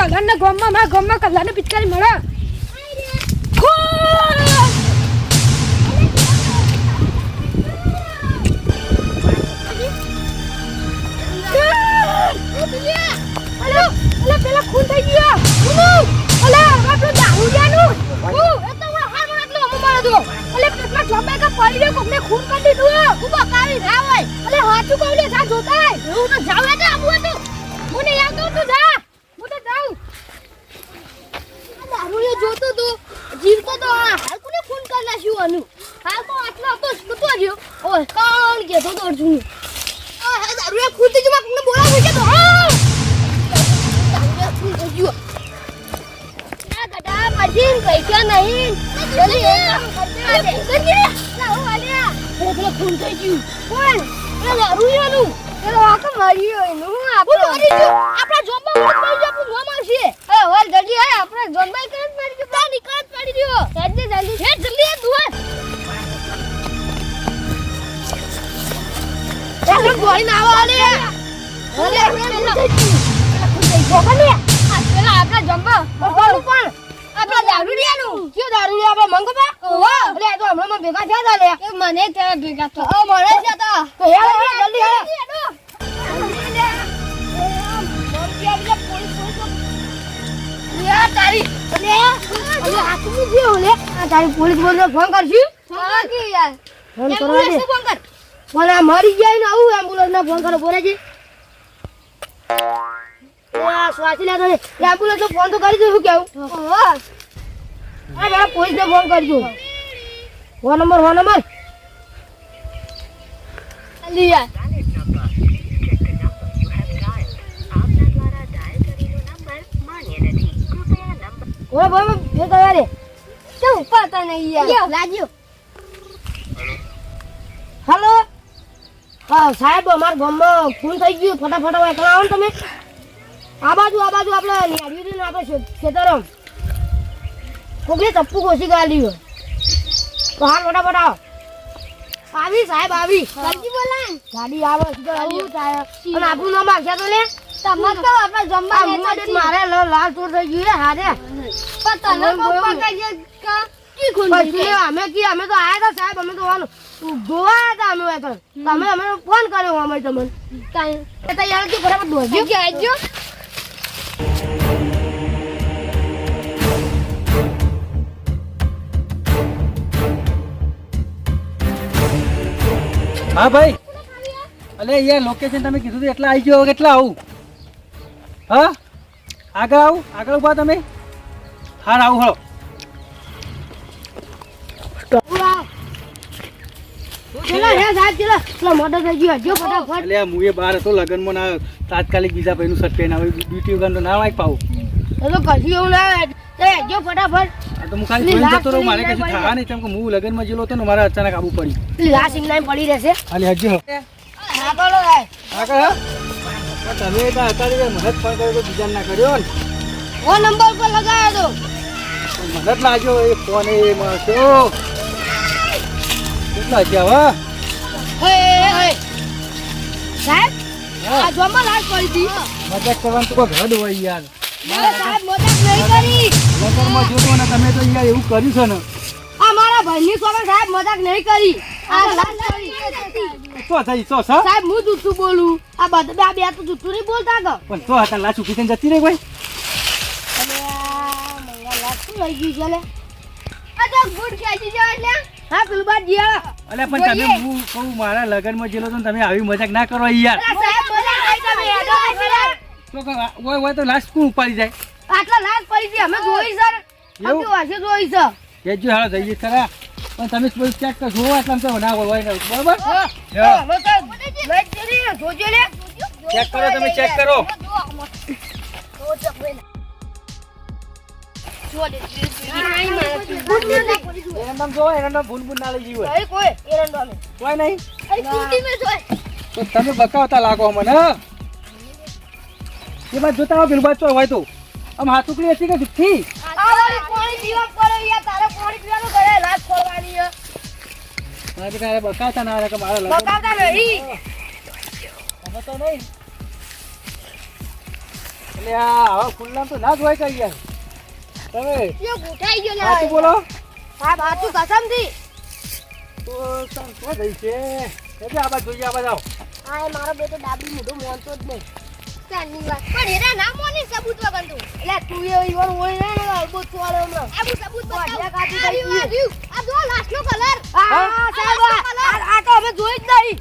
Colour ને ગોમમાં મારા ગોમમાં કલ્યાણ ને પિચકારી મળે. ઓય, કોણ કહેતો તો? આ હાલ દારૂડિયા ખૂન થઈ ગયું, કોકને બોલાવી કે તો, હા! ખૂન થઈ ગયું. આ ગધા મશીન પૈસા નહીં? જલ્દી કામ કરજે કરજે લાવો વાલિયા અરે પેલા ખૂન થઈ ગયું. કોણ? એ દારૂડિયાનું પેલો આખો મરી ગયો એનું હું આપણે મરી ગયો. આપણા જોબમાં મરી ગયો આપણું નામ આવશે. અરે વલ જલ્દી આય આપણે જોબમાં કરત મરી ગયો બા નીકળત પડી ગયો. જલ્દી જલ્દી. હે જલ્દી તું આપણે ગોળી ના આવો અરે પેલા આપણા કોનું પણ આપણા દારૂડિયાનું કયો દારૂડિયા આપણે મંગવા ઓહો. એટલે એ તો હમણાં ભેગા થયા તા લે મને ત્યાં ભેગા તો ઓ મળે છે તો. તો હેડો જલ્દી હેડો. તારી પોલીસ બોલને ફોન કરશું? હા કે યાર. ફોન કર? આ મરી જાય ને આવું એમ્બ્યુલન્સ ને ફોન કરો બોલે છે શ્વાસી લેતો ને એમ્બ્યુલન્સ ફોન તો કરી દઉં શું કેવું હા જરા પોલીસ ને ફોન કરજો. Phone number phone number. ઓય બોય ફેર કરવા શું ઉપાતા નહીં યાર. લાગ્યો. હેલો? સાહેબ અમાર ગામમાં ખૂન થઈ ગયું. ફટાફટ હવે એકલા આવો ને તમે. આ બાજુ આ બાજુ આપણે નિહાળ્યું હતું ને આપણે ખેતરો. કોકને ચપ્પુ ઘોસી ગાલી હોય. તો હાલ ફટાફટ આવો. આવી સાહેબ આવી. જલ્દી બોલાય. ગાડી આવે સીધો આવું. સાહેબ અને આપણું નામ આખ્યા તો લે. તમાર તો આપણે જમવા મારે લાલ ચોર થઈ ગયું હારે. પણ તને પપ્પા કહીએ કે કી ખૂન અમે કી અમે તો આયા હતા સાહેબ અમે તો વાનું ગોવા હતા અમે એકલ તમે અમે ફોન કર્યો અમે તમને. કાઈ એ તો યાર કી બરાબર દોજ્યો કે આવજો હા ભાઈ. અલે યાર લોકેશન તમે કીધું હતું એટલે આવી ગયો કેટલા આવું? હા? આગળ આવું આગળ ઊભા તમે. હા આવું હળો ચલા હે સાહેબ ચલા. ચલા મોટર થઈ ગયો. જો ફટાફટ. એટલે આ મુએ બહાર હતો લગ્નમાં ના તાત્કાલિક બીજા ભાઈનું શર્ટ આવે ડ્યુટી વગર તો ના પાવું. તો કશું એવું ના જો ફટાફટ. તો હું ખાલી જોઈને જતો રહું મારે કશું થવા નહીં કેમ કે હું લગ્નમાં જેલો હતો ને મારે અચાનક આબુ પડ્યું પેલી આ પડી રહેશે. હજી આગળ તમે તો અત્યારે મદદ પણ કર્યો તો બીજા ના કર્યો ને. ઓ નંબર પર લગાવ્યો તો. તો મદદ લાગ્યો એ ફોન એ મળશો કેટલા હવે હે. હે સાહેબ આ જોમાં લાશ પડી હતી. મજાક કરવાનું તો કોઈ હદ હોય યાર. સાહેબ મજાક નહીં કરી. લગ્નમાં જોતો ને તમે તો યાર એવું કર્યું છે ને. આ મારા ભાઈની સોબત સાહેબ મજાક નહીં કરી. આ લાશ પડી તો થઈ તો સર સાહેબ હું જૂઠું બોલું. આ બધા બે બે તો જૂઠું નહીં બોલતા કે પણ તો હતા ઊભી થઈને જતી રહી ભાઈ અને આ મંગા લાશ લઈ ગયું છે લે? આ તો ગુડ ખેંચી જાય એટલે. હા પેલું બાજ જીયા અલે પણ તમે હું કહું મારા લગ્નમાં જેલો તો તમે આવી મજાક ના કરો યાર. તો કે હોય હોય તો લાસ્ટ કોણ ઉપાડી જાય આટલા લાશ પડી છે અમે જોઈ સર અમે એવું? વાસે જોઈ છે કેજો હાલો જઈએ ખરા પણ તમે સ્પોર્ટ ચેક કરો જો આટલા તો ના હોય હોય જોજો લે ચેક કરો તમે ચેક કરો તમે બકાવતા લાગો મને? એ બાદ જોતા પેલું બાદ હોય તો આમ હાથ ઉકળી હતી કે જુઠ્ઠી ના કે મારા હવે તો તો ના જ હોય કઈ યાર તમે? યો ગોઠાઈ ગયો લે બોલો. સાહેબ હાચું કસમથી. તો શું થઈ છે? એટલે આ બાજુ જોઈએ આ બાજુ હા એ મારો બેટો ડાબી મોઢું મોનતો જ નહીં. ચાલની વાત. પણ એરા ના મોની સબૂત વગર તું. એટલે તું એ ઈવન હોય ને અલબો છોડે હમણાં. આબુ સબૂત બતાવ. આ રહ્યું, લાસ્ટ નો કલર હા, સાહેબ આ આ તો અમે જોઈ જ નહીં.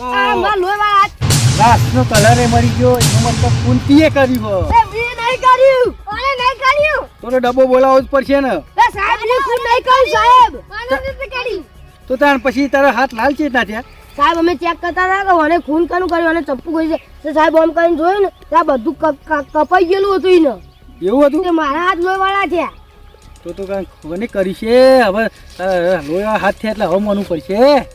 આ માં લોય વાળા લાસ્ટ નો કલર એ મરી ગયો એનો મતલબ કુંતીએ કર્યું હો એ મેં નહીં કર્યું. તો ડબ્બો બોલાવવો જ પડશે ને. સાહેબ ને ખુદ નહીં કર્યું સાહેબ? તો તાર પછી તારા હાથ લાલ છે ના થયા સાહેબ અમે ચેક કરતા હતા કે મને ખૂન કનું કર્યું અને ચપ્પુ કરી છે સાહેબ આમ કરીને જોયું ને ત્યાં બધું કપાઈ ગયેલું હતું એને એવું હતું? કે મારા હાથ લોહીવાળા થયા તો તો કાંઈ મને કરી છે. હવે તારા લોહી હાથ થયા એટલે હવે માનવું પડશે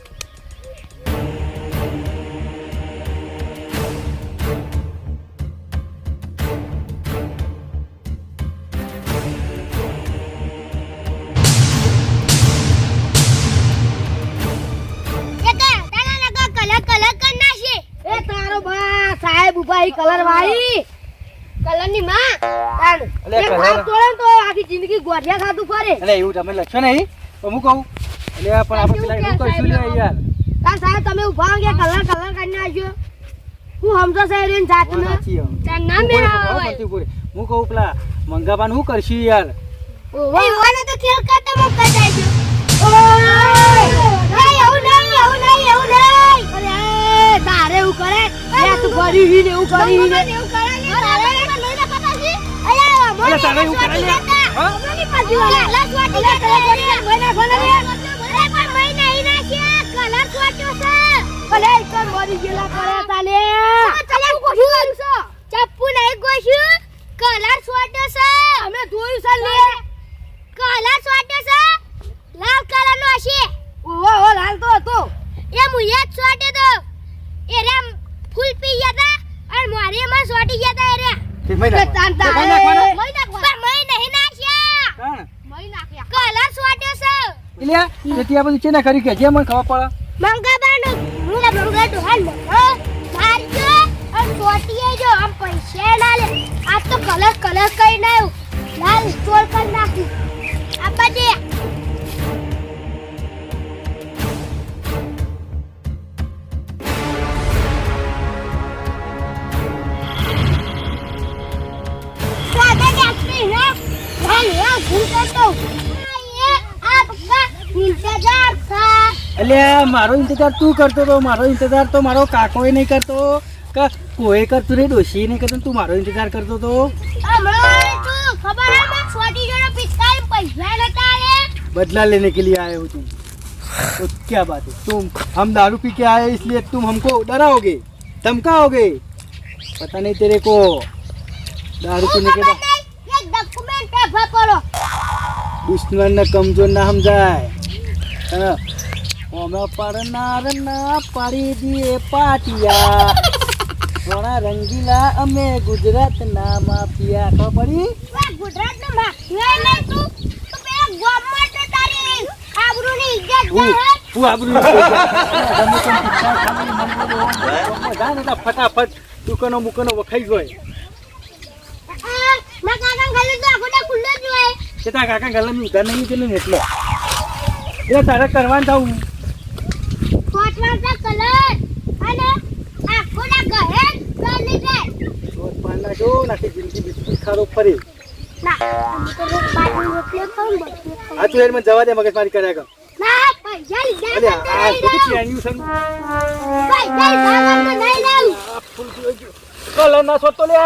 સાહેબ કલર વાળી. કલરની માં. તાણ. એક ભાગ તોડે તો આખી જિંદગી ગોઢિયા ખાતું ફરે. એટલે એવું તમે લખશો નહીં? તો હું કહું એટલે પણ આપણે પેલા એવું કરશું લે યાર. તાર સાહેબ તમે ઊભા હો કે કલર કલર કરીને નાખ્યો હું સમજો સાહેબ એની જાતને. વાત તાર નામ મેરા હોય. હું કહું પેલા મંગાબાન હું કરશું યાર? ઓહો. તો ખેલ કરતા મોકલ જાય છે નહીં એવું નહીં એવું નહીં એવું નહીં. અરે તારે એવું કરે? તું કરી હી ને એવું કરી હી ને. એવું કરે ને તારે લઈને પતા છે અલ્યા અલે તારે એવું કરે લે હા? મોની પાછી વાળા લાસ વાટી લે કલર મહિના ભલે લે અરે પણ મહિના ઈ ના છે કલર સ્વાટ્યો છે. અલે કર મરી ગયેલા કરે તાલે. ચાલે કોશું છો ચપ્પુ નહીં કોશું કલર સ્વાટ્યો છે. અમે જોયું છે લે. કલર સ્વાટ્યો છે. લાલ કલર નો હશે. ઓહો લાલ તો હતો. એ મુયે તો. એ રે ફૂલ પી ગયા તા અને મારી માં સ્વાટી ગયા તા રે મહી નાખવાના. તે નાખવાના. મય નહીં નાખ્યા. કાણ? મય નાખ્યા. કલર સોટ્યો છે. ઇલિયા જેટી આ બધું ચેના કરી કે? જે મને ખબર પડે. મંગા બાનો હું લા મંગા તો હાલ હા. મારજો અને સોટીએ જો. આમ પૈસા ના લે. આ તો કલર કલર કઈ ના લાલ સ્ટોર કરી નાખી. આ બધે એટલે આ મારો ઇંતજાર તું કરતો તો મારો ઇંતજાર તો મારો કાકોય નહીં કરતો કે કોઈ કરતું રે ડોશી નહીં કરતો તું મારો ઇંતજાર કરતો તો હમણાં તું ખબર હે મેં છોટી જોડે પિસ્તાલીસ પૈસા નતા લે बदला लेने के लिए आए हो तुम तो क्या बात है तुम हम दारू पी के आए इसलिए तुम हमको डराओगे धमकाओगे पता नहीं तेरे को दारू पीने के बाद એક ડોક્યુમેન્ટ પેપર પડો दुश्मन न कमजोर ना हम जाए અમે પડનાર ના પાડી દીએ પાટિયા. ઘણા રંગીલા અમે ગુજરાત ના માફિયા તો? ગુજરાત ના માફિયા ને તું ફટાફટ દુકાનો મુકાનો વખાઈ ગયો મા કાકા ગલે તો આખો ઘર નહીં એટલે. એટલે તારે કરવાનું થવું કોટવાસા કલર. અને આખો ના કહે ચાલી જાય. રોજ પાન નાખો નાખી જિંદગી બિસ્કીટ ફરી. ના આ તું જવા દે મગજ મારી કર્યા કર. ના પૈસા લીધા અલે આ નહીં બધું છે પૈસા લીધા તો નહીં લઉં. ફૂલ ગયો. કલર ના લે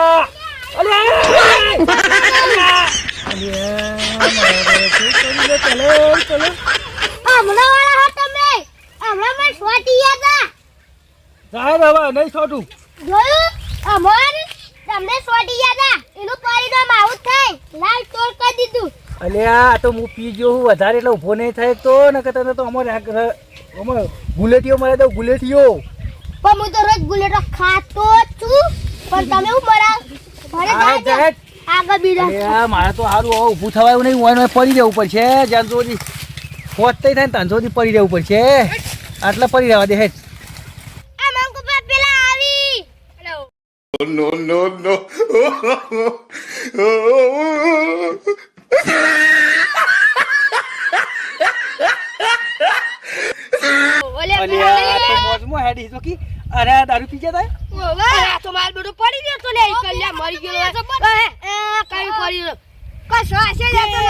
અલ્યા, મારે શું કરી લે? Colour, colour. હમણાં વાળા હો તમે હમણાં મેં સ્વાટી ગયા સાહેબ હવે નહીં છોટું જોયું? અમર તમને છોડી ગયા એનું પરિણામ આવું થાય. લાલ ટોલ કરી દીધું. અને આ તો હું પી ગયો હું વધારે એટલે ઊભો નહીં થાય તો ને કે તને તો અમારે અમારે ગુલેટીઓ મળે તો ગુલેટીઓ પણ હું તો રોજ ગુલેટો ખાતો છું. પણ તમે હું મરા જાજો. આગળ બીજા. મારે તો સારું હવે ઊભું થવાયું નહીં. હોય પડી જવું પડશે. જ્યાં સુધી થાય ને ત્યાં સુધી પડી રહેવું પડશે. આટલે પડી રહેવા દે હેઠ. No, no, no. હેડી તો કી? અરે દારૂ પી ગયા તા? તો માર બેટો પડી ગયો તો લે કલ્યા મરી ગયો કઈ પડી ગયો કશો હશે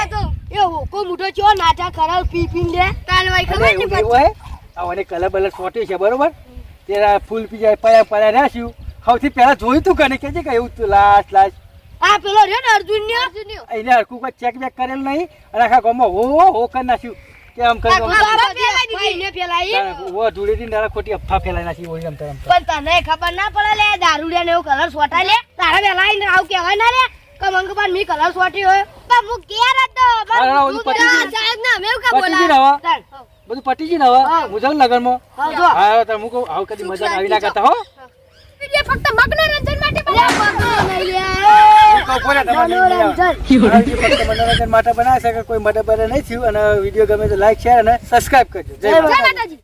નતો. એ હોકો મુઠો ચો નાટા કરાવ પી પી લે. કાલ ખબર નહીં એવું ઓય આ ઓને કલર બલર સોટ્યું છે બરોબર? તેરા ફૂલ પી જાય પયા પયા રાખ્યું. સૌથી પહેલા જોયું તું કને? કેજે કે એવું તું લાસ્ટ લાસ્ટ આ પેલો રે ને અર્જુન ને અર્જુન એને હરકું કોઈ ચેક બેક કરેલ નહીં. અને આખા ગામમાં હો હો કરી નાખ્યું. કે આમ કરી ને ફેલાઈ ઓ ધૂળેટી નારા ખોટી અફા ફેલાઈ નાખી ઓય આમ તરમ પણ તને ખબર ના પડે લે દારૂડિયા ને એવું કલર સોટા લે. તારે વેલા આઈને આવું કહેવાય ના લે. કે મંગપાન મી કલર સોટી હોય. પણ હું કેર હતો ઓલું પતી ગયું. સાહેબ ના. મેં કા ને? બોલા બધું પટી ગયું ને હવે હું. જાઉં લગનમાં હા તો હું કહું આવું કદી મજા આવી ના કરતા હો. વિડિયો ફક્ત મનોરંજન માટે મનોરંજન. માટે બનાવે છે કે કોઈ મદદ નહીં થયું અને વીડિયો ગમે તો લાઈક શેર અને સબસ્ક્રાઇબ કરજો. જય જય માતાજી.